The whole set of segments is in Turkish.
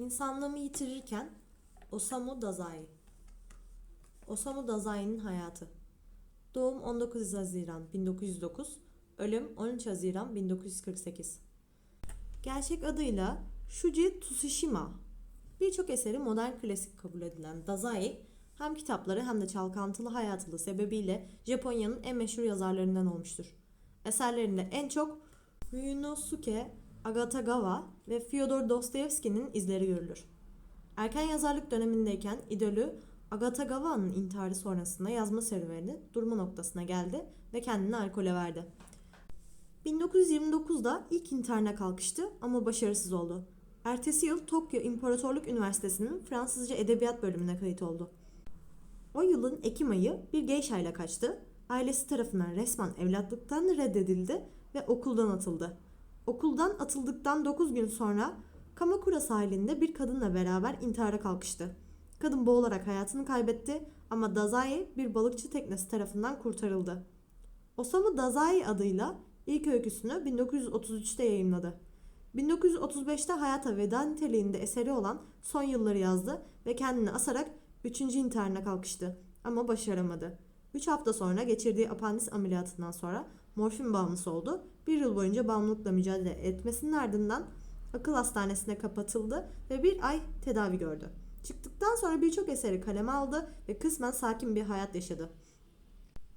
İnsanlığımı yitirirken Osamu Dazai. Osamu Dazai'nin hayatı. Doğum 19 Haziran 1909, ölüm 13 Haziran 1948. Gerçek adıyla Shuji Tsushima. Birçok eseri modern klasik kabul edilen Dazai, hem kitapları hem de çalkantılı hayatı sebebiyle Japonya'nın en meşhur yazarlarından olmuştur. Eserlerinde en çok Ryunosuke Agatagawa ve Fyodor Dostoyevski'nin izleri görülür. Erken yazarlık dönemindeyken idolü Agatagawa'nın intiharı sonrasında yazma serüveni durma noktasına geldi ve kendini alkole verdi. 1929'da ilk intiharına kalkıştı ama başarısız oldu. Ertesi yıl Tokyo İmparatorluk Üniversitesi'nin Fransızca Edebiyat bölümüne kayıt oldu. O yılın Ekim ayı bir geisha ile kaçtı. Ailesi tarafından resmen evlatlıktan reddedildi ve okuldan atıldı. Okuldan atıldıktan 9 gün sonra Kamakura sahilinde bir kadınla beraber intihara kalkıştı. Kadın boğularak hayatını kaybetti ama Dazai bir balıkçı teknesi tarafından kurtarıldı. Osamu Dazai adıyla ilk öyküsünü 1933'te yayımladı. 1935'te hayata veda niteliğinde eseri olan Son Yılları yazdı ve kendini asarak 3. intiharına kalkıştı ama başaramadı. 3 hafta sonra geçirdiği apandis ameliyatından sonra morfin bağımlısı oldu. Bir yıl boyunca bağımlılıkla mücadele etmesinin ardından akıl hastanesine kapatıldı ve bir ay tedavi gördü. Çıktıktan sonra birçok eseri kaleme aldı ve kısmen sakin bir hayat yaşadı.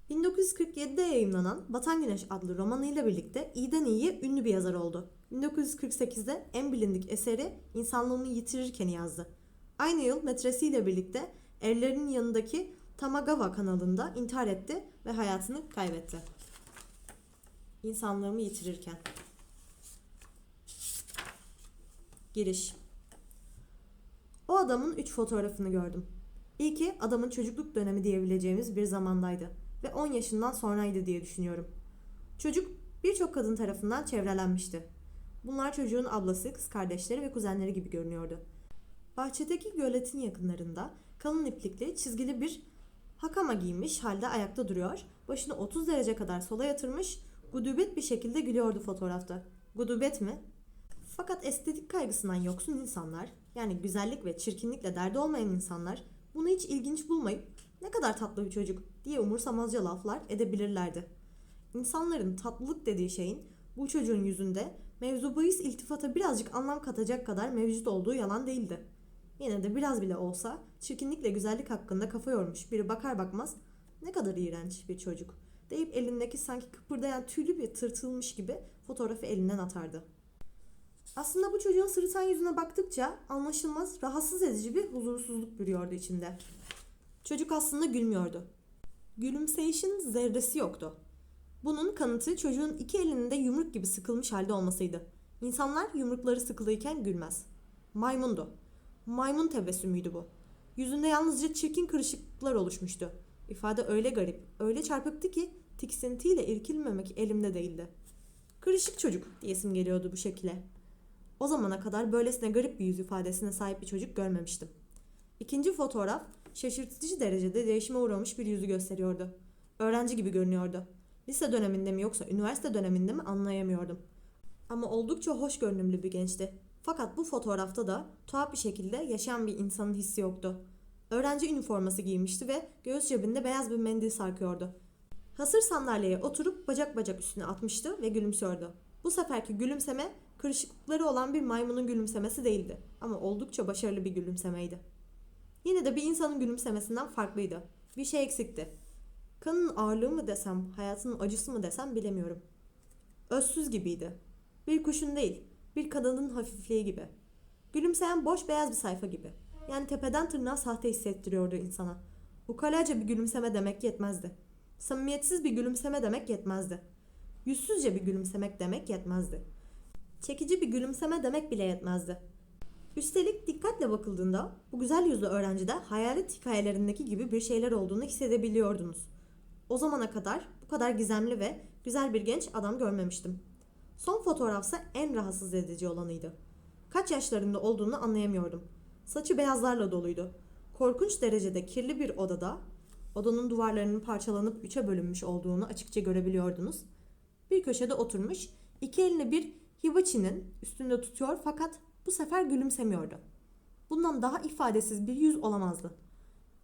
1947'de yayımlanan Batan Güneş adlı romanıyla birlikte iyiden iyiye ünlü bir yazar oldu. 1948'de en bilindik eseri İnsanlığını Yitirirken yazdı. Aynı yıl metresiyle birlikte evlerinin yanındaki Tamagawa kanalında intihar etti ve hayatını kaybetti. İnsanlığımı yitirirken. Giriş. O adamın üç fotoğrafını gördüm. İlki adamın çocukluk dönemi diyebileceğimiz bir zamandaydı ve 10 yaşından sonraydı diye düşünüyorum. Çocuk birçok kadın tarafından çevrelenmişti. Bunlar çocuğun ablası, kız kardeşleri ve kuzenleri gibi görünüyordu. Bahçedeki göletin yakınlarında kalın iplikli, çizgili bir hakama giymiş halde ayakta duruyor, başını 30 derece kadar sola yatırmış, gudubet bir şekilde gülüyordu fotoğrafta. Gudubet mi? Fakat estetik kaygısından yoksun insanlar, yani güzellik ve çirkinlikle derdi olmayan insanlar bunu hiç ilginç bulmayıp ne kadar tatlı bir çocuk diye umursamazca laflar edebilirlerdi. İnsanların tatlılık dediği şeyin bu çocuğun yüzünde mevzu bahis iltifata birazcık anlam katacak kadar mevcut olduğu yalan değildi. Yine de biraz bile olsa çirkinlikle güzellik hakkında kafa yormuş biri bakar bakmaz ne kadar iğrenç bir çocuk deyip elindeki sanki kıpırdayan tüylü bir tırtılmış gibi fotoğrafı elinden atardı. Aslında bu çocuğun sırıtan yüzüne baktıkça anlaşılmaz, rahatsız edici bir huzursuzluk bürüyordu içinde. Çocuk aslında gülmüyordu. Gülümseyişin zerresi yoktu. Bunun kanıtı çocuğun iki elinin de yumruk gibi sıkılmış halde olmasıydı. İnsanlar yumrukları sıkılıyken gülmez. Maymundu. Maymun tebessümüydü bu. Yüzünde yalnızca çirkin kırışıklıklar oluşmuştu. İfade öyle garip, öyle çarpıktı ki tiksintiyle irkilmemek elimde değildi. Kırışık çocuk diyesim geliyordu bu şekilde. O zamana kadar böylesine garip bir yüz ifadesine sahip bir çocuk görmemiştim. İkinci fotoğraf şaşırtıcı derecede değişime uğramış bir yüzü gösteriyordu. Öğrenci gibi görünüyordu. Lise döneminde mi yoksa üniversite döneminde mi anlayamıyordum. Ama oldukça hoş görünümlü bir gençti. Fakat bu fotoğrafta da tuhaf bir şekilde yaşayan bir insanın hissi yoktu. Öğrenci üniforması giymişti ve göğüs cebinde beyaz bir mendil sarkıyordu. Hasır sandalyeye oturup bacak bacak üstüne atmıştı ve gülümsüyordu. Bu seferki gülümseme kırışıklıkları olan bir maymunun gülümsemesi değildi ama oldukça başarılı bir gülümsemeydi. Yine de bir insanın gülümsemesinden farklıydı. Bir şey eksikti. Kanın ağırlığı mı desem, hayatının acısı mı desem bilemiyorum. Özsüz gibiydi. Bir kuşun değil, bir kadının hafifliği gibi. Gülümseyen boş beyaz bir sayfa gibi. Yani tepeden tırnağa sahte hissettiriyordu insana. Ukalaca bir gülümseme demek yetmezdi. Samimiyetsiz bir gülümseme demek yetmezdi. Yüzsüzce bir gülümsemek demek yetmezdi. Çekici bir gülümseme demek bile yetmezdi. Üstelik dikkatle bakıldığında bu güzel yüzlü öğrencide hayalet hikayelerindeki gibi bir şeyler olduğunu hissedebiliyordunuz. O zamana kadar bu kadar gizemli ve güzel bir genç adam görmemiştim. Son fotoğrafsa en rahatsız edici olanıydı. Kaç yaşlarında olduğunu anlayamıyordum. Saçı beyazlarla doluydu. Korkunç derecede kirli bir odada, odanın duvarlarının parçalanıp üçe bölünmüş olduğunu açıkça görebiliyordunuz. Bir köşede oturmuş, iki elini bir hibachi'nin üstünde tutuyor fakat bu sefer gülümsemiyordu. bundan daha ifadesiz bir yüz olamazdı.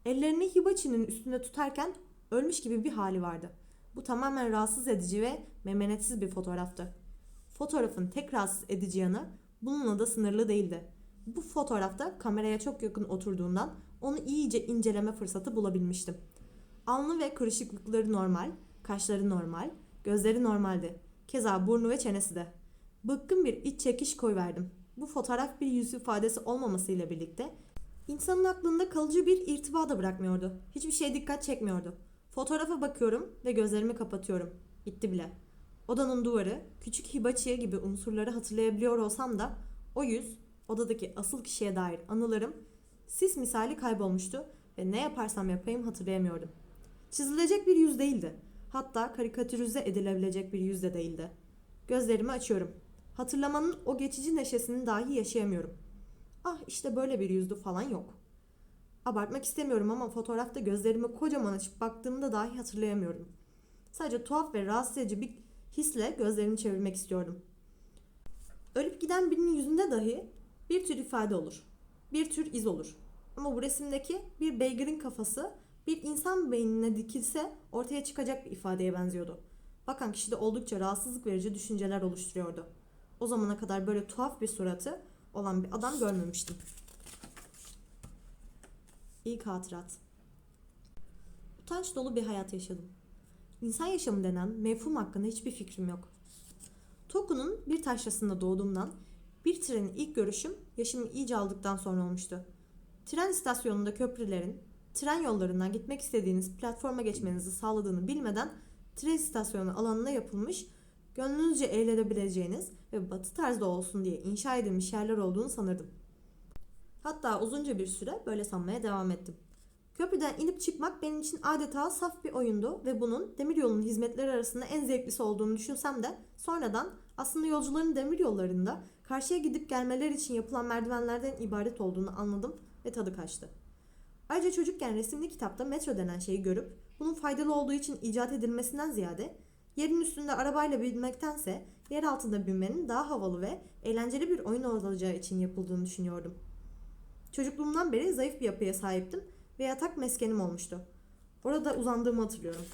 Ellerini Hibachi'nin üstünde tutarken ölmüş gibi bir hali vardı. Bu tamamen rahatsız edici ve memenetsiz bir fotoğraftı. Fotoğrafın tek rahatsız edici yanı bununla da sınırlı değildi. Bu fotoğrafta kameraya çok yakın oturduğundan onu iyice inceleme fırsatı bulabilmiştim. Alnı ve kırışıklıkları normal, kaşları normal, gözleri normaldi. Keza burnu ve çenesi de. Bıkkın bir iç çekiş koyverdim. Bu fotoğraf bir yüz ifadesi olmamasıyla birlikte insanın aklında kalıcı bir irtiba da bırakmıyordu. Hiçbir şey dikkat çekmiyordu. Fotoğrafa bakıyorum ve gözlerimi kapatıyorum. Bitti bile. Odanın duvarı, küçük hibachiye gibi unsurları hatırlayabiliyor olsam da o yüz, odadaki asıl kişiye dair anılarım sis misali kaybolmuştu ve ne yaparsam yapayım hatırlayamıyordum. Çizilecek bir yüz değildi. Hatta karikatürize edilebilecek bir yüz de değildi. Gözlerimi açıyorum. Hatırlamanın o geçici neşesini dahi yaşayamıyorum. Ah işte böyle bir yüzdü falan yok. Abartmak istemiyorum ama fotoğrafta gözlerimi kocaman açıp baktığımda dahi hatırlayamıyorum. Sadece tuhaf ve rahatsız edici bir hisle gözlerimi çevirmek istiyordum. Ölüp giden birinin yüzünde dahi bir tür ifade olur. Bir tür iz olur. Ama bu resimdeki bir beygirin kafası bir insan beynine dikilse ortaya çıkacak bir ifadeye benziyordu. Bakan kişide oldukça rahatsızlık verici düşünceler oluşturuyordu. O zamana kadar böyle tuhaf bir suratı olan bir adam görmemiştim. İlk hatırat. Utanç dolu bir hayat yaşadım. İnsan yaşamı denen mefhum hakkında hiçbir fikrim yok. Toku'nun bir taşrasında doğduğumdan bir trenin ilk görüşüm yaşımı iyice aldıktan sonra olmuştu. Tren istasyonunda köprülerin, tren yollarından gitmek istediğiniz platforma geçmenizi sağladığını bilmeden tren istasyonu alanına yapılmış, gönlünüzce eğlenebileceğiniz ve batı tarzda olsun diye inşa edilmiş yerler olduğunu sanırdım. Hatta uzunca bir süre böyle sanmaya devam ettim. Köprüden inip çıkmak benim için adeta saf bir oyundu ve bunun demiryolunun hizmetleri arasında en zevklisi olduğunu düşünsem de sonradan aslında yolcuların demiryollarında karşıya gidip gelmeler için yapılan merdivenlerden ibaret olduğunu anladım ve tadı kaçtı. Ayrıca çocukken resimli kitapta metro denen şeyi görüp bunun faydalı olduğu için icat edilmesinden ziyade yerin üstünde arabayla binmektense yer altında binmenin daha havalı ve eğlenceli bir oyun olacağı için yapıldığını düşünüyordum. Çocukluğumdan beri zayıf bir yapıya sahiptim ve yatak meskenim olmuştu. Orada uzandığımı hatırlıyorum.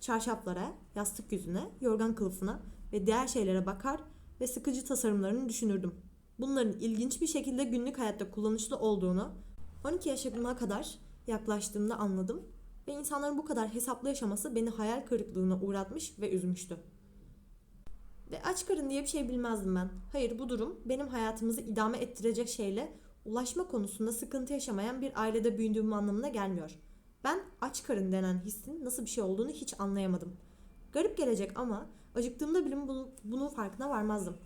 Çarşaflara, yastık yüzüne, yorgan kılıfına ve diğer şeylere bakar ve sıkıcı tasarımlarını düşünürdüm. Bunların ilginç bir şekilde günlük hayatta kullanışlı olduğunu 12 yaşıma kadar yaklaştığımda anladım ve insanların bu kadar hesaplı yaşaması beni hayal kırıklığına uğratmış ve üzmüştü. Ve aç karın diye bir şey bilmezdim ben. Hayır bu durum benim hayatımızı idame ettirecek şeyle ulaşma konusunda sıkıntı yaşamayan bir ailede büyüdüğüm anlamına gelmiyor. Ben aç karın denen hissin nasıl bir şey olduğunu hiç anlayamadım. Garip gelecek ama acıktığımda bile bunu, farkına varmazdım.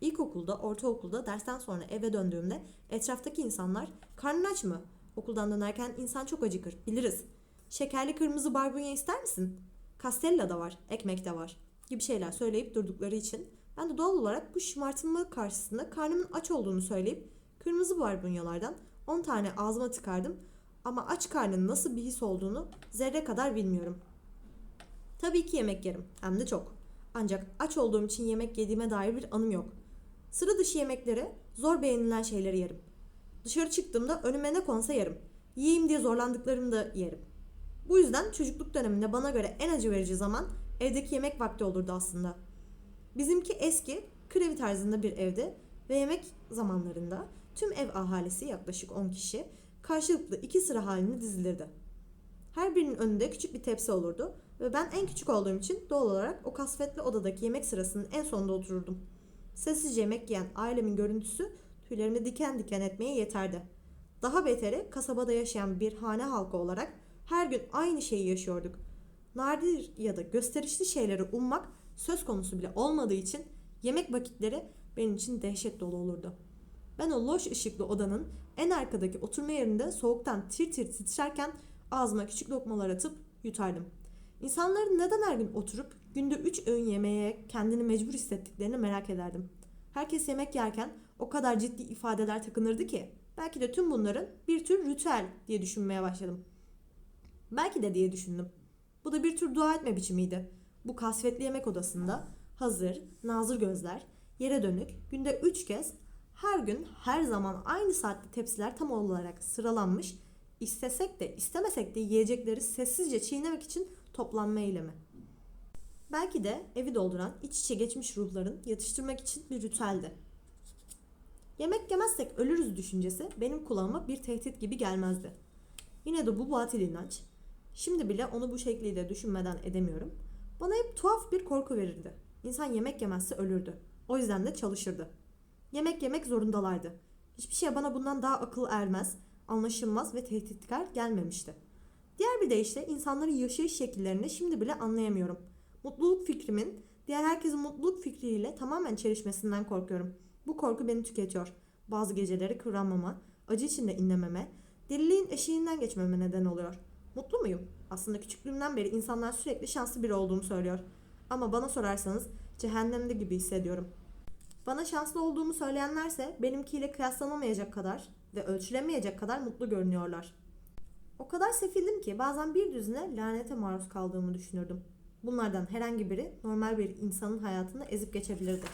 İlkokulda, ortaokulda dersten sonra eve döndüğümde etraftaki insanlar karnın aç mı? Okuldan dönerken insan çok acıkır, biliriz. Şekerli kırmızı barbunya ister misin? Castella da var, ekmek de var gibi şeyler söyleyip durdukları için ben de doğal olarak bu şımartılma karşısında karnımın aç olduğunu söyleyip kırmızı barbunyalardan 10 tane ağzıma tıkardım ama aç karnın nasıl bir his olduğunu zerre kadar bilmiyorum. Tabii ki yemek yerim hem de çok. Ancak aç olduğum için yemek yediğime dair bir anım yok. Sıra dışı yemeklere zor beğenilen şeyleri yerim. Dışarı çıktığımda önüme ne konsa yerim. Yiyeyim diye zorlandıklarımı da yerim. Bu yüzden çocukluk döneminde bana göre en acı verici zaman evdeki yemek vakti olurdu aslında. Bizimki eski, krevi tarzında bir evde ve yemek zamanlarında tüm ev ahalisi yaklaşık 10 kişi karşılıklı iki sıra halinde dizilirdi. Her birinin önünde küçük bir tepsi olurdu ve ben en küçük olduğum için doğal olarak o kasvetli odadaki yemek sırasının en sonunda otururdum. Sessizce yemek yiyen ailemin görüntüsü tüylerimi diken diken etmeye yeterdi. Daha beteri kasabada yaşayan bir hane halkı olarak her gün aynı şeyi yaşıyorduk. Nadir ya da gösterişli şeyleri ummak söz konusu bile olmadığı için yemek vakitleri benim için dehşet dolu olurdu. Ben o loş ışıklı odanın en arkadaki oturma yerinde soğuktan tir tir titrerken ağzıma küçük lokmalar atıp yutardım. İnsanların neden her gün oturup günde 3 öğün yemeğe kendini mecbur hissettiklerini merak ederdim. Herkes yemek yerken o kadar ciddi ifadeler takınırdı ki belki de tüm bunların bir tür ritüel diye düşünmeye başladım. Belki de diye düşündüm. Bu da bir tür dua etme biçimiydi. Bu kasvetli yemek odasında hazır, nazır gözler, yere dönük, günde üç kez Her gün her zaman aynı saatte tepsiler tam olarak sıralanmış, istesek de istemesek de yiyecekleri sessizce çiğnemek için toplanma eylemi. Belki de evi dolduran iç içe geçmiş ruhların yatıştırmak için bir ritüeldi. Yemek yemezsek ölürüz düşüncesi benim kulağıma bir tehdit gibi gelmezdi. Yine de bu batıl inanç, şimdi bile onu bu şekliyle düşünmeden edemiyorum, bana hep tuhaf bir korku verirdi. İnsan yemek yemezse ölürdü. O yüzden de çalışırdı. Yemek yemek zorundalardı. Hiçbir şey bana bundan daha akıl ermez, anlaşılmaz ve tehditkar gelmemişti. Diğer bir deyişle insanların yaşayış şekillerini şimdi bile anlayamıyorum. Mutluluk fikrimin diğer herkesin mutluluk fikriyle tamamen çelişmesinden korkuyorum. Bu korku beni tüketiyor. Bazı geceleri kıvranmama, acı içinde inlememe, deliliğin eşiğinden geçmeme neden oluyor. Mutlu muyum? Aslında küçüklüğümden beri insanlar sürekli şanslı biri olduğumu söylüyor. Ama bana sorarsanız cehennemde gibi hissediyorum. Bana şanslı olduğumu söyleyenlerse benimkiyle kıyaslanamayacak kadar ve ölçülemeyecek kadar mutlu görünüyorlar. O kadar sefildim ki bazen bir düzine lanete maruz kaldığımı düşünürdüm. Bunlardan herhangi biri normal bir insanın hayatını ezip geçebilirdi.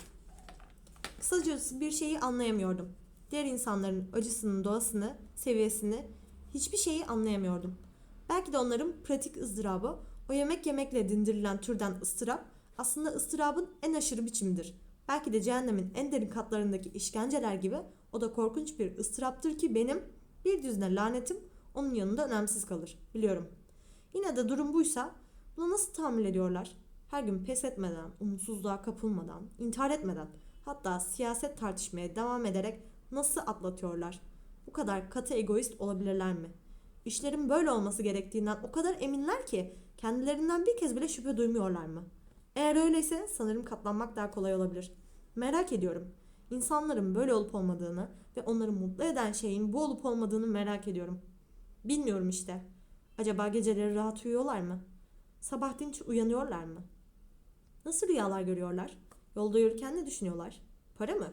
Kısacası bir şeyi anlayamıyordum. Diğer insanların acısının doğasını, seviyesini, hiçbir şeyi anlayamıyordum. Belki de onların pratik ızdırabı, o yemek yemekle dindirilen türden ıstırap, aslında ıstırabın en aşırı biçimidir. Belki de cehennemin en derin katlarındaki işkenceler gibi o da korkunç bir ıstıraptır ki benim bir düzine lanetim onun yanında önemsiz kalır. Biliyorum. Yine de durum buysa buna nasıl tahammül ediyorlar? Her gün pes etmeden, umutsuzluğa kapılmadan, intihar etmeden, hatta siyaset tartışmaya devam ederek nasıl atlatıyorlar? Bu kadar katı egoist olabilirler mi? İşlerin böyle olması gerektiğinden o kadar eminler ki kendilerinden bir kez bile şüphe duymuyorlar mı? Eğer öyleyse sanırım katlanmak daha kolay olabilir. Merak ediyorum. İnsanların böyle olup olmadığını ve onları mutlu eden şeyin bu olup olmadığını merak ediyorum. Bilmiyorum işte. Acaba geceleri rahat uyuyorlar mı? Sabah dinç uyanıyorlar mı? Nasıl rüyalar görüyorlar? Yolda yürürken ne düşünüyorlar? Para mı?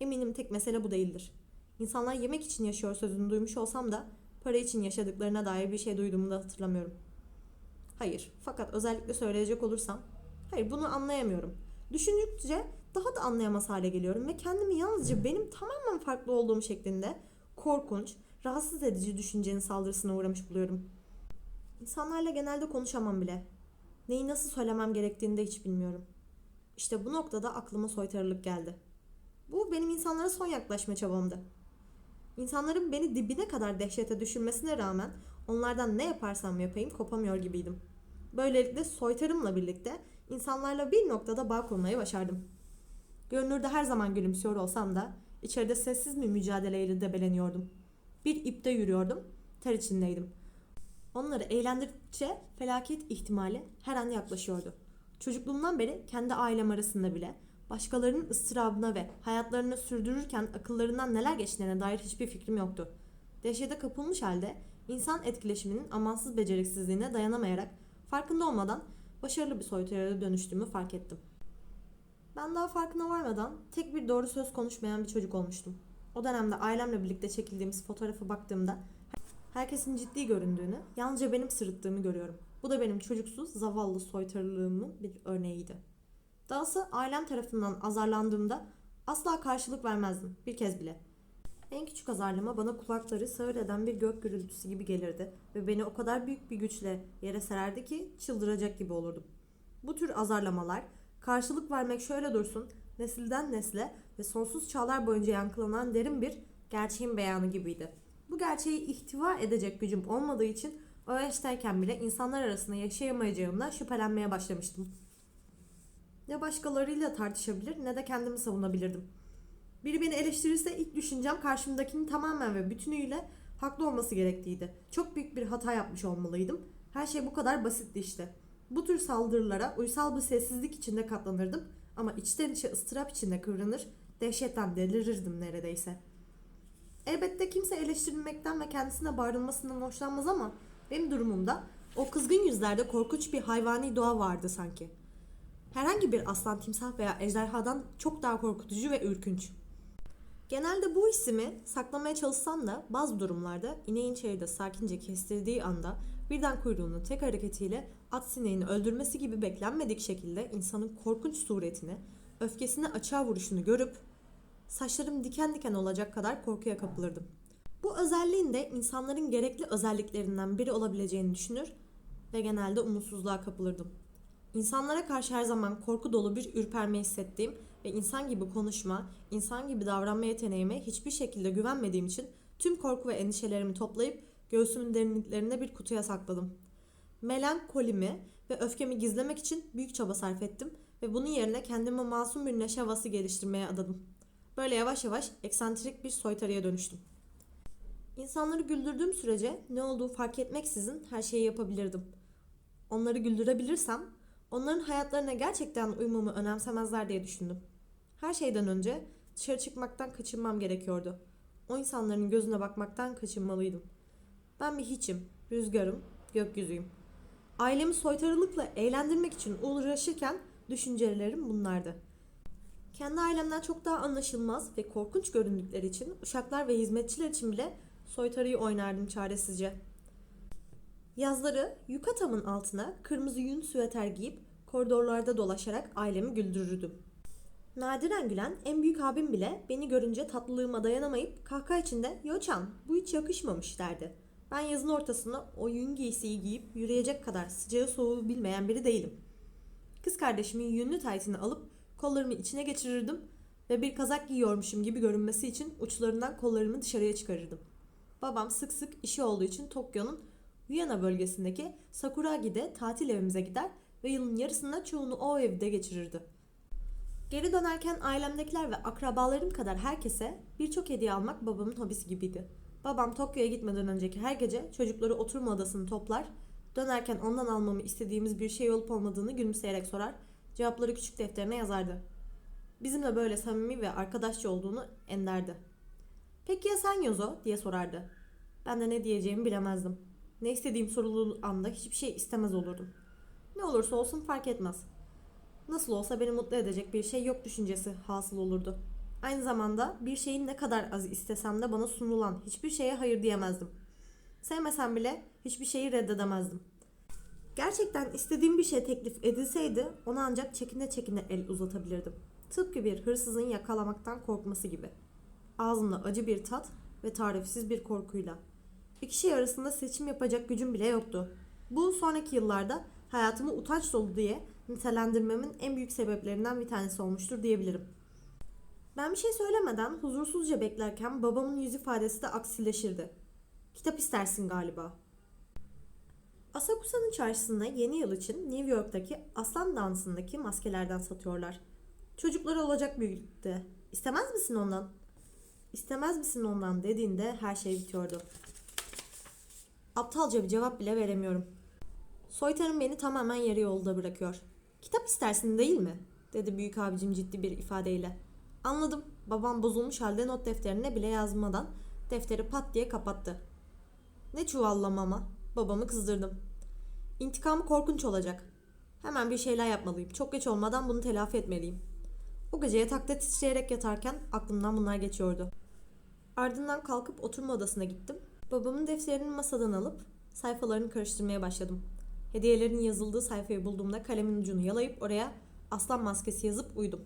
Eminim tek mesele bu değildir. İnsanlar yemek için yaşıyor sözünü duymuş olsam da para için yaşadıklarına dair bir şey duyduğumu da hatırlamıyorum. Hayır, fakat özellikle söyleyecek olursam, hayır bunu anlayamıyorum. Düşündükçe daha da anlayamaz hale geliyorum ve kendimi yalnızca benim tamamen farklı olduğum şeklinde korkunç, rahatsız edici düşüncenin saldırısına uğramış buluyorum. İnsanlarla genelde konuşamam bile. Neyi nasıl söylemem gerektiğini de hiç bilmiyorum. İşte bu noktada aklıma soytarılık geldi. Bu benim insanlara son yaklaşma çabamdı. İnsanların beni dibine kadar dehşete düşürmesine rağmen onlardan ne yaparsam yapayım kopamıyor gibiydim. Böylelikle soytarımla birlikte insanlarla bir noktada bağ kurmayı başardım. Görünürde her zaman gülümsüyor olsam da içeride sessiz bir mücadeleyle debeleniyordum. Bir ipte yürüyordum, ter içindeydim. Onları eğlendirdikçe felaket ihtimali her an yaklaşıyordu. Çocukluğumdan beri kendi ailem arasında bile başkalarının ıstırabına ve hayatlarını sürdürürken akıllarından neler geçtiğine dair hiçbir fikrim yoktu. Dehşete kapılmış halde insan etkileşiminin amansız beceriksizliğine dayanamayarak farkında olmadan başarılı bir soytarıya dönüştüğümü fark ettim. Ben daha farkına varmadan tek bir doğru söz konuşmayan bir çocuk olmuştum. O dönemde ailemle birlikte çekildiğimiz fotoğrafa baktığımda herkesin ciddi göründüğünü, yalnızca benim sırıttığımı görüyorum. Bu da benim çocuksuz, zavallı soytarılığımın bir örneğiydi. Dahası ailem tarafından azarlandığımda asla karşılık vermezdim, bir kez bile. En küçük azarlama bana kulakları sağır eden bir gök gürültüsü gibi gelirdi ve beni o kadar büyük bir güçle yere sererdi ki çıldıracak gibi olurdum. Bu tür azarlamalar, karşılık vermek şöyle dursun, nesilden nesle ve sonsuz çağlar boyunca yankılanan derin bir gerçeğin beyanı gibiydi. Bu gerçeği ihtiva edecek gücüm olmadığı için o yaştayken bile insanlar arasında yaşayamayacağımdan şüphelenmeye başlamıştım. Ne başkalarıyla tartışabilir ne de kendimi savunabilirdim. Biri beni eleştirirse ilk düşüncem karşımdakinin tamamen ve bütünüyle haklı olması gerektiğiydi. Çok büyük bir hata yapmış olmalıydım. Her şey bu kadar basitti işte. Bu tür saldırılara uysal bir sessizlik içinde katlanırdım ama içten içe ıstırap içinde kıvranır, dehşetten delirirdim neredeyse. Elbette kimse eleştirilmekten ve kendisine bağırılmasından hoşlanmaz ama benim durumumda o kızgın yüzlerde korkunç bir hayvani doğa vardı sanki. Herhangi bir aslan, timsah veya ejderhadan çok daha korkutucu ve ürkünç. Genelde bu hissimi saklamaya çalışsam da bazı durumlarda ineğin çayırda sakince kestirdiği anda birden kuyruğunu tek hareketiyle at sineğini öldürmesi gibi beklenmedik şekilde insanın korkunç suretini, öfkesini açığa vuruşunu görüp saçlarım diken diken olacak kadar korkuya kapılırdım. Bu özelliğin de insanların gerekli özelliklerinden biri olabileceğini düşünür ve genelde umutsuzluğa kapılırdım. İnsanlara karşı her zaman korku dolu bir ürperme hissettiğim ve insan gibi konuşma, insan gibi davranma yeteneğime hiçbir şekilde güvenmediğim için tüm korku ve endişelerimi toplayıp göğsümün derinliklerinde bir kutuya sakladım. Melankolimi ve öfkemi gizlemek için büyük çaba sarf ettim ve bunun yerine kendime masum bir neşe havası geliştirmeye adadım. Böyle yavaş yavaş eksantrik bir soytarıya dönüştüm. İnsanları güldürdüğüm sürece ne olduğu fark etmeksizin her şeyi yapabilirdim. Onları güldürebilirsem onların hayatlarına gerçekten uymamı önemsemezler diye düşündüm. Her şeyden önce dışarı çıkmaktan kaçınmam gerekiyordu. O insanların gözüne bakmaktan kaçınmalıydım. Ben bir hiçim, rüzgarım, gökyüzüyüm. Ailemi soytarılıkla eğlendirmek için uğraşırken düşüncelerim bunlardı. Kendi ailemden çok daha anlaşılmaz ve korkunç göründükleri için uşaklar ve hizmetçiler için bile soytarıyı oynardım çaresizce. Yazları yukatamın altına kırmızı yün süveter giyip koridorlarda dolaşarak ailemi güldürürdüm. Nadiren gülen en büyük abim bile beni görünce tatlılığıma dayanamayıp kahkaha içinde ''Yoçan bu hiç yakışmamış'' derdi. Ben yazın ortasında o yün giysiyi giyip yürüyecek kadar sıcağı soğuğu bilmeyen biri değilim. Kız kardeşimin yünlü taytını alıp kollarımı içine geçirirdim ve bir kazak giyiyormuşum gibi görünmesi için uçlarından kollarımı dışarıya çıkarırdım. Babam sık sık işi olduğu için Tokyo'nun Viyana bölgesindeki Sakuragi'de tatil evimize gider ve yılın yarısında çoğunu o evde geçirirdi. Geri dönerken ailemdekiler ve akrabalarım kadar herkese birçok hediye almak babamın hobisi gibiydi. Babam Tokyo'ya gitmeden önceki her gece çocukları oturma odasını toplar, dönerken ondan almamı istediğimiz bir şey olup olmadığını gülümseyerek sorar, cevapları küçük defterine yazardı. Bizimle böyle samimi ve arkadaşça olduğunu enderdi. Peki ya sen Yozo diye sorardı. Ben de ne diyeceğimi bilemezdim. Ne istediğim sorulduğu anda hiçbir şey istemez olurdum. Ne olursa olsun fark etmez. Nasıl olsa beni mutlu edecek bir şey yok düşüncesi hasıl olurdu. Aynı zamanda bir şeyin ne kadar az istesem de bana sunulan hiçbir şeye hayır diyemezdim. Sevmesem bile hiçbir şeyi reddedemezdim. Gerçekten istediğim bir şey teklif edilseydi ona ancak çekine çekine el uzatabilirdim. Tıpkı bir hırsızın yakalamaktan korkması gibi. Ağzımda acı bir tat ve tarifsiz bir korkuyla. İki şey arasında seçim yapacak gücüm bile yoktu. Bu sonraki yıllarda hayatımı utanç dolu diye nitelendirmemin en büyük sebeplerinden bir tanesi olmuştur diyebilirim. Ben bir şey söylemeden huzursuzca beklerken babamın yüz ifadesi de aksileşirdi. Kitap istersin galiba. Asakusa'nın çarşısında yeni yıl için New York'taki aslan dansındaki maskelerden satıyorlar. Çocukları olacak büyüklükte. İstemez misin ondan? İstemez misin ondan dediğinde her şey bitiyordu. Aptalca bir cevap bile veremiyorum. Soytarım beni tamamen yarı yolda bırakıyor. Kitap istersin değil mi? dedi büyük abicim ciddi bir ifadeyle. Anladım. Babam bozulmuş halde not defterine bile yazmadan defteri pat diye kapattı. Ne çuvallamama. Babamı kızdırdım. İntikamı korkunç olacak. Hemen bir şeyler yapmalıyım. Çok geç olmadan bunu telafi etmeliyim. O gece yatakta titreyerek yatarken aklımdan bunlar geçiyordu. Ardından kalkıp oturma odasına gittim. Babamın defterini masadan alıp sayfalarını karıştırmaya başladım. Hediyelerin yazıldığı sayfayı bulduğumda kalemin ucunu yalayıp oraya aslan maskesi yazıp uyudum.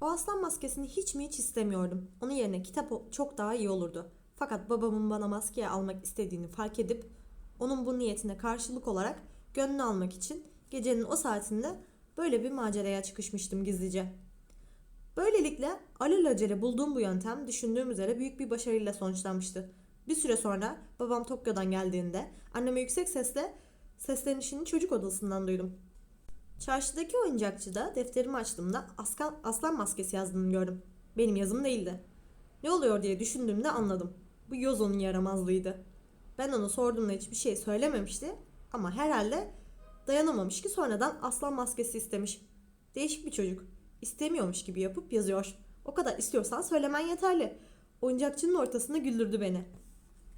O aslan maskesini hiç mi hiç istemiyordum. Onun yerine kitap çok daha iyi olurdu. Fakat babamın bana maskeye almak istediğini fark edip onun bu niyetine karşılık olarak gönlünü almak için gecenin o saatinde böyle bir maceraya çıkışmıştım gizlice. Böylelikle alelacele bulduğum bu yöntem düşündüğüm üzere büyük bir başarıyla sonuçlanmıştı. Bir süre sonra babam Tokyo'dan geldiğinde anneme yüksek sesle seslenişini çocuk odasından duydum. Çarşıdaki oyuncakçıda defterimi açtığımda aslan, maskesi yazdığını gördüm. Benim yazım değildi. Ne oluyor diye düşündüğümde anladım. Bu Yozo'nun yaramazlığıydı. Ben onu sorduğumda hiçbir şey söylememişti ama herhalde dayanamamış ki sonradan aslan maskesi istemiş. Değişik bir çocuk. İstemiyormuş gibi yapıp yazıyor. O kadar istiyorsan söylemen yeterli. Oyuncakçının ortasında güldürdü beni.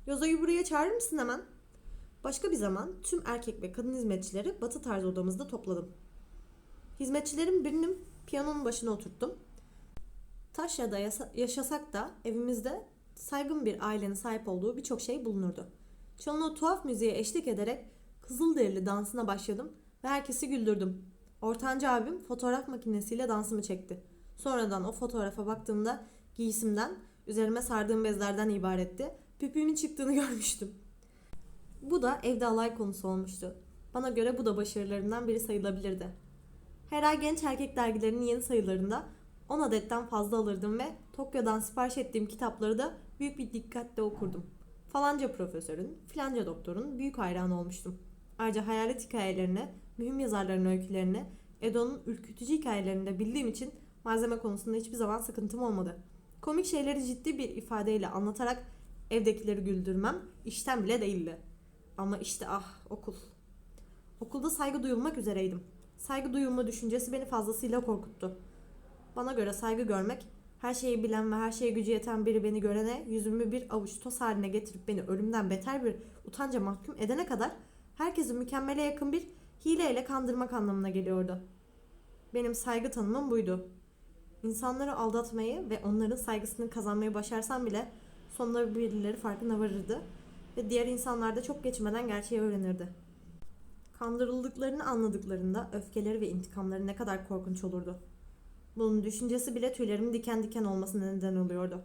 Yozo'yu buraya çağırır mısın hemen? Başka bir zaman tüm erkek ve kadın hizmetçileri batı tarzı odamızda topladım. Hizmetçilerin birinin piyanonun başına oturttum. Taşra'da yaşasak da evimizde saygın bir ailenin sahip olduğu birçok şey bulunurdu. Çalınan tuhaf müziğe eşlik ederek Kızılderili dansına başladım ve herkesi güldürdüm. Ortanca abim fotoğraf makinesiyle dansımı çekti. Sonradan o fotoğrafa baktığımda Giysimden, üzerime sardığım bezlerden ibaretti. Püpüğümün çıktığını görmüştüm. Bu da evde alay konusu olmuştu. Bana göre bu da başarılarından biri sayılabilirdi. Her ay genç erkek dergilerinin yeni sayılarında 10 adetten fazla alırdım ve Tokyo'dan sipariş ettiğim kitapları da büyük bir dikkatle okurdum. Falanca profesörün, filanca doktorun büyük hayranı olmuştum. Ayrıca hayalet hikayelerini, mühim yazarların öykülerini, Edo'nun ürkütücü hikayelerini de bildiğim için malzeme konusunda hiçbir zaman sıkıntım olmadı. Komik şeyleri ciddi bir ifadeyle anlatarak evdekileri güldürmem işten bile değildi. Ama işte ah okul. Okulda saygı duyulmak üzereydim. Saygı duyulma düşüncesi beni fazlasıyla korkuttu. Bana göre saygı görmek, her şeyi bilen ve her şeye gücü yeten biri beni görene yüzümü bir avuç toz haline getirip beni ölümden beter bir utanca mahkum edene kadar herkesi mükemmele yakın bir hileyle kandırmak anlamına geliyordu. Benim saygı tanımım buydu. İnsanları aldatmayı ve onların saygısını kazanmayı başarsam bile sonunda birileri farkına varırdı ve diğer insanlar da çok geçmeden gerçeği öğrenirdi. Kandırıldıklarını anladıklarında öfkeleri ve intikamları ne kadar korkunç olurdu. Bunun düşüncesi bile tüylerimin diken diken olmasına neden oluyordu.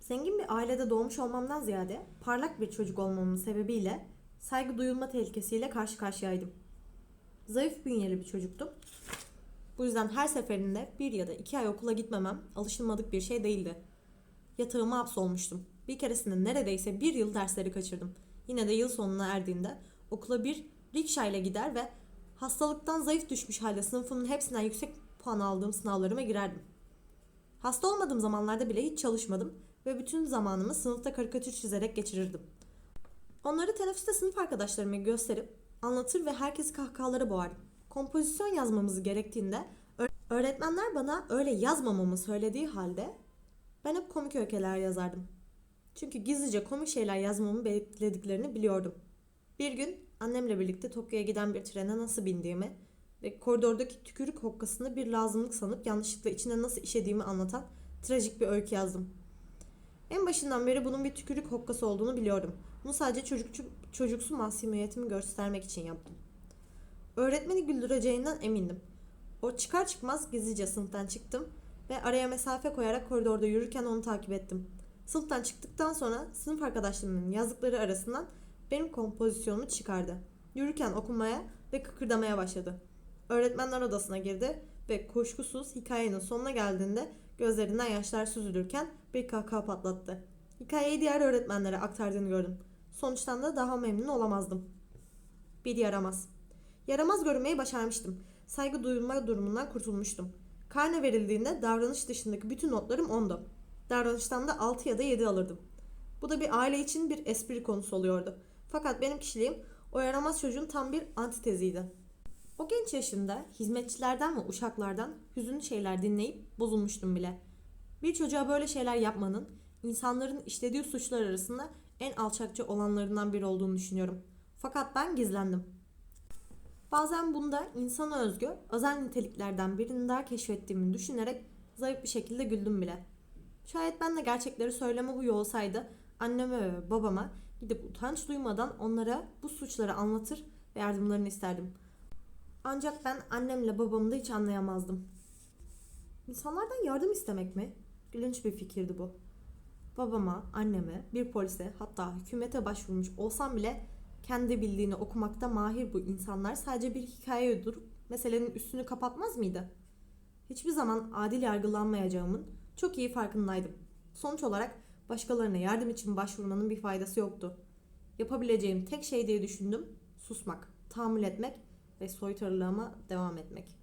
Zengin bir ailede doğmuş olmamdan ziyade parlak bir çocuk olmamın sebebiyle saygı duyulma tehlikesiyle karşı karşıyaydım. Zayıf bünyeli bir çocuktum. Bu yüzden her seferinde bir ya da iki ay okula gitmemem alışılmadık bir şey değildi. Yatağıma hapsolmuştum. Bir keresinde neredeyse bir yıl dersleri kaçırdım. Yine de yıl sonuna erdiğinde okula bir rikşa ile gider ve hastalıktan zayıf düşmüş halde sınıfımın hepsinden yüksek puan aldığım sınavlarıma girerdim. Hasta olmadığım zamanlarda bile hiç çalışmadım ve bütün zamanımı sınıfta karikatür çizerek geçirirdim. Onları teneffüste sınıf arkadaşlarıma gösterip anlatır ve herkesi kahkahalara boğardım. Kompozisyon yazmamızı gerektiğinde öğretmenler bana öyle yazmamamı söylediği halde ben hep komik öyküler yazardım. Çünkü gizlice komik şeyler yazmamı beklediklerini biliyordum. Bir gün annemle birlikte Tokyo'ya giden bir trene nasıl bindiğimi ve koridordaki tükürük hokkasını bir lazımlık sanıp yanlışlıkla içine nasıl işediğimi anlatan trajik bir öykü yazdım. En başından beri bunun bir tükürük hokkası olduğunu biliyordum. Bunu sadece çocukçu, çocuksu masumiyetimi göstermek için yaptım. Öğretmeni güldüreceğinden emindim. O çıkar çıkmaz gizlice sınıftan çıktım ve araya mesafe koyarak koridorda yürürken onu takip ettim. Sınıftan çıktıktan sonra sınıf arkadaşlarımın yazdıkları arasından benim kompozisyonumu çıkardı. Yürürken okumaya ve kıkırdamaya başladı. Öğretmenler odasına girdi ve kuşkusuz hikayenin sonuna geldiğinde gözlerinden yaşlar süzülürken bir kahkaha patlattı. Hikayeyi diğer öğretmenlere aktardığını gördüm. Sonuçtan da daha memnun olamazdım. Bir yaramaz. Yaramaz görünmeyi başarmıştım. Saygı duyulma durumundan kurtulmuştum. Karne verildiğinde davranış dışındaki bütün notlarım ondu. Davranıştan da 6 ya da 7 alırdım. Bu da bir aile için bir espri konusu oluyordu. Fakat benim kişiliğim o yaramaz çocuğun tam bir antiteziydi. O genç yaşında hizmetçilerden ve uşaklardan hüzünlü şeyler dinleyip bozulmuştum bile. Bir çocuğa böyle şeyler yapmanın insanların işlediği suçlar arasında en alçakça olanlarından biri olduğunu düşünüyorum. Fakat ben gizlendim. Bazen bunda insana özgü özel niteliklerden birini daha keşfettiğimi düşünerek zayıf bir şekilde güldüm bile. Şayet ben de gerçekleri söyleme huyu olsaydı anneme ve babama gidip utanç duymadan onlara bu suçları anlatır ve yardımlarını isterdim. Ancak ben annemle babamı da hiç anlayamazdım. İnsanlardan yardım istemek mi? Gülünç bir fikirdi bu. Babama, anneme, bir polise hatta hükümete başvurmuş olsam bile kendi bildiğini okumakta mahir bu insanlar sadece bir hikaye durup meselenin üstünü kapatmaz mıydı? Hiçbir zaman adil yargılanmayacağımın çok iyi farkındaydım. Sonuç olarak başkalarına yardım için başvurmanın bir faydası yoktu. Yapabileceğim tek şey diye düşündüm, susmak, tahammül etmek ve soytarılığıma devam etmek.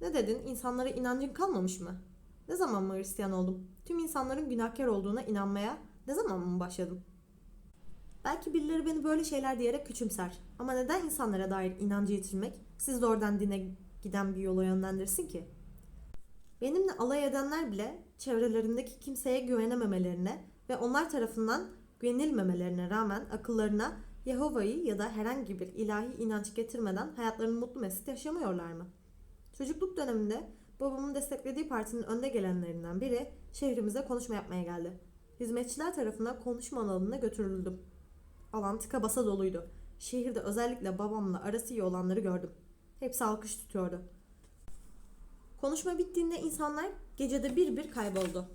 Ne dedin? İnsanlara inancın kalmamış mı? Ne zaman mı Hristiyan oldum? Tüm insanların günahkar olduğuna inanmaya ne zaman mı başladım? Belki birileri beni böyle şeyler diyerek küçümser. Ama neden insanlara dair inancı yitirmek, siz de oradan dine giden bir yola yönlendirsin ki? Benimle alay edenler bile çevrelerindeki kimseye güvenememelerine ve onlar tarafından güvenilmemelerine rağmen akıllarına Yahova'yı ya da herhangi bir ilahi inanç getirmeden hayatlarını mutlu mesut yaşamıyorlar mı? Çocukluk döneminde babamın desteklediği partinin önde gelenlerinden biri şehrimize konuşma yapmaya geldi. Hizmetçiler tarafından konuşma alanına götürüldüm. Alan tıka basa doluydu. Şehirde özellikle babamla arası iyi olanları gördüm. Hepsi alkış tutuyordu. Konuşma bittiğinde insanlar gecede bir bir kayboldu.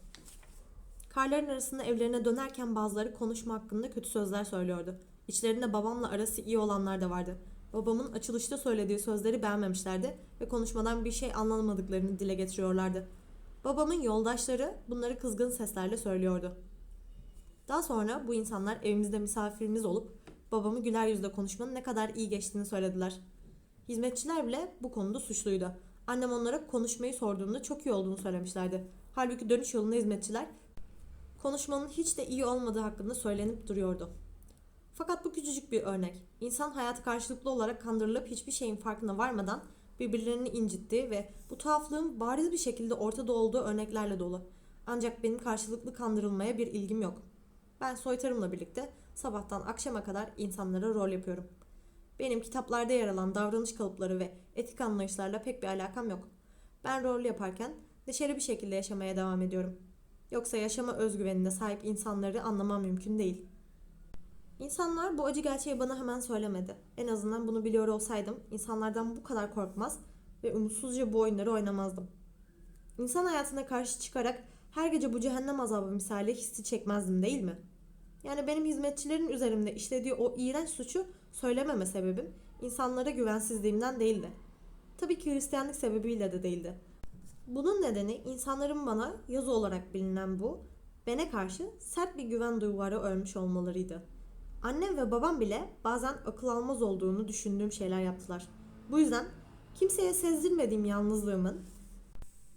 Karların arasında evlerine dönerken bazıları konuşma hakkında kötü sözler söylüyordu. İçlerinde babamla arası iyi olanlar da vardı. Babamın açılışta söylediği sözleri beğenmemişlerdi ve konuşmadan bir şey anlamadıklarını dile getiriyorlardı. Babamın yoldaşları bunları kızgın seslerle söylüyordu. Daha sonra bu insanlar evimizde misafirimiz olup babamı güler yüzle konuşmanın ne kadar iyi geçtiğini söylediler. Hizmetçiler bile bu konuda suçluydu. Annem onlara konuşmayı sorduğunda çok iyi olduğunu söylemişlerdi. Halbuki dönüş yolunda hizmetçiler konuşmanın hiç de iyi olmadığı hakkında söylenip duruyordu. Fakat bu küçücük bir örnek. İnsan hayatı karşılıklı olarak kandırılıp hiçbir şeyin farkına varmadan birbirlerini incittiği ve bu tuhaflığın bariz bir şekilde ortada olduğu örneklerle dolu. Ancak benim karşılıklı kandırılmaya bir ilgim yok. Ben soytarımla birlikte sabahtan akşama kadar insanlara rol yapıyorum. Benim kitaplarda yer alan davranış kalıpları ve etik anlayışlarla pek bir alakam yok. Ben rol yaparken neşeli bir şekilde yaşamaya devam ediyorum. Yoksa yaşama özgüvenine sahip insanları anlamam mümkün değil. İnsanlar bu acı gerçeği bana hemen söylemedi. En azından bunu biliyor olsaydım insanlardan bu kadar korkmaz ve umutsuzca bu oyunları oynamazdım. İnsan hayatına karşı çıkarak her gece bu cehennem azabı misali hissi çekmezdim değil mi? Yani benim hizmetçilerin üzerimde işlediği o iğrenç suçu söylememe sebebim insanlara güvensizliğimden değildi. Tabii ki Hristiyanlık sebebiyle de değildi. Bunun nedeni insanların bana yazı olarak bilinen bu, bana karşı sert bir güven duvarı örmüş olmalarıydı. Annem ve babam bile bazen akıl almaz olduğunu düşündüğüm şeyler yaptılar. Bu yüzden kimseye sezdirmediğim yalnızlığımın,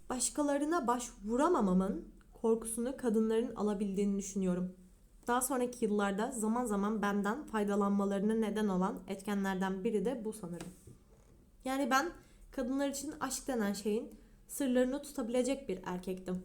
başkalarına başvuramamamın korkusunu kadınların alabildiğini düşünüyorum. Daha sonraki yıllarda zaman zaman benden faydalanmalarına neden olan etkenlerden biri de bu sanırım. Yani ben kadınlar için aşk denen şeyin sırlarını tutabilecek bir erkektim.